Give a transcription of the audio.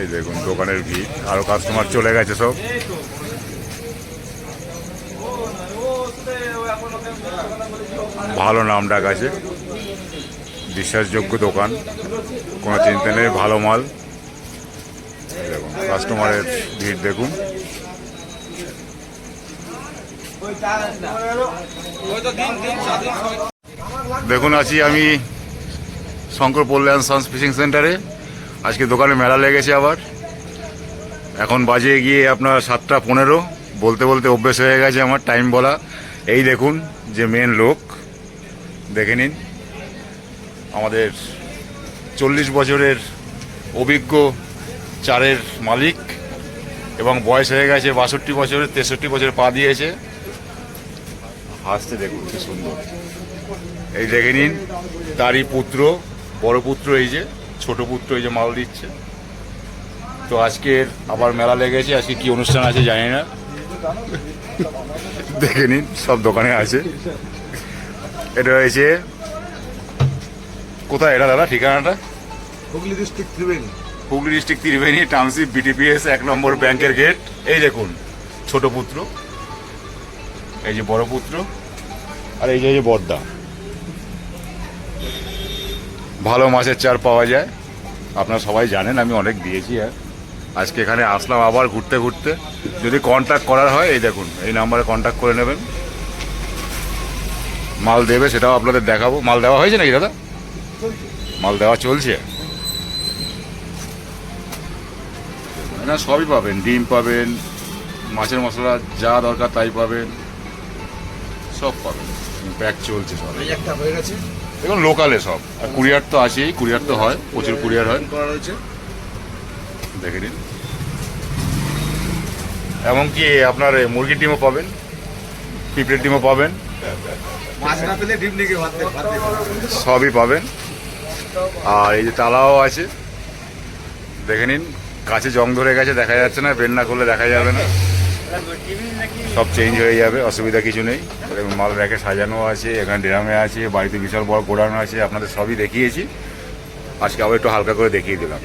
এই দেখুন, দোকানের ভিড়। আরও কাস্টমার চলে গেছে সব। ভালো নাম ডাক আছে। বিশ্বাসযোগ্য দোকান। কোনো চিন্তা নেই, ভালো মাল। দেখুন কাস্টমারের ভিড় দেখুন। দেখুন, আছি আমি শঙ্কর কল্যাণ সান্স ফিশিং সেন্টারে। আজকে দোকানে মেলা লেগেছে আবার। এখন বাজে গিয়ে আপনার সাতটা পনেরো। বলতে বলতে অভ্যেস হয়ে গেছে আমার টাইম বলা। এই দেখুন যে মেন লোক। দেখে নিন। আমাদের চল্লিশ বছরের অভিজ্ঞ চারের মালিক এবং বয়স হয়ে গেছে বাষট্টি বছরের, তেষট্টি বছর পা দিয়েছে। হাসতে দেখুন কি সুন্দর। এই দেখে নিন, তারই পুত্র। বড় পুত্র এই যে ছোট পুত্র এই যে মাল দিচ্ছে। তো আজকের আবার মেলা লেগেছে আজকে কি অনুষ্ঠান আছে জানি না। দেখে নিন সব দোকানে আছে। এটা হয়েছে কোথায় এটা দাদা ঠিকানাটা? Hooghly district Triveni. Hooghly district Triveni township BTPS এক নম্বর ব্যাংকের গেট এই দেখুন ছোট পুত্র। এই যে বড় পুত্র। আর এই যে এই যে বর্দা। ভালো মাছের চার পাওয়া যায়। আপনারা সবাই জানেন, আমি অনেক দিয়েছি আর। আজকে এখানে আসলাম আবার ঘুরতে ঘুরতে। যদি কন্ট্যাক্ট করার হয়, এই দেখুন, এই নাম্বারে কন্ট্যাক্ট করে নেবেন। মাল দেবে, সেটাও আপনাদের দেখাবো। মাল দেওয়া হয়েছে নাকি, দাদা? মাল দেওয়া চলছে। না, সবই পাবেন। ডিম পাবেন, মাছের মশলা যা দরকার তাই পাবেন, সব পাবেন। প্যাক চলছে সব। এই একটা হয়ে গেছে। এখন লোকালে সব। আর কুরিয়ার তো আছেই কুরিয়ার তো হয় প্রচুর কুরিয়ার হয়। করা রয়েছে দেখে নিন। এমনকি আপনার মুরগির ডিমও পাবেন পিঁপড়ের ডিমও পাবেন। সবই পাবেন। আর এই যে তালাও আছে। দেখে নিন কাছে জং ধরে গেছে দেখা যাচ্ছে না বের না করলে দেখা যাবে না। সব চেঞ্জ হয়ে যাবে, অসুবিধা কিছু নেই। মাল র্যাকে সাজানো আছে, এখানে ড্রামে আছে, বাড়িতে বিশাল বড় গোডাউন আছে, আপনাদের সবই দেখিয়েছি। আজকে আবার একটু হালকা করে দেখিয়ে দিলাম।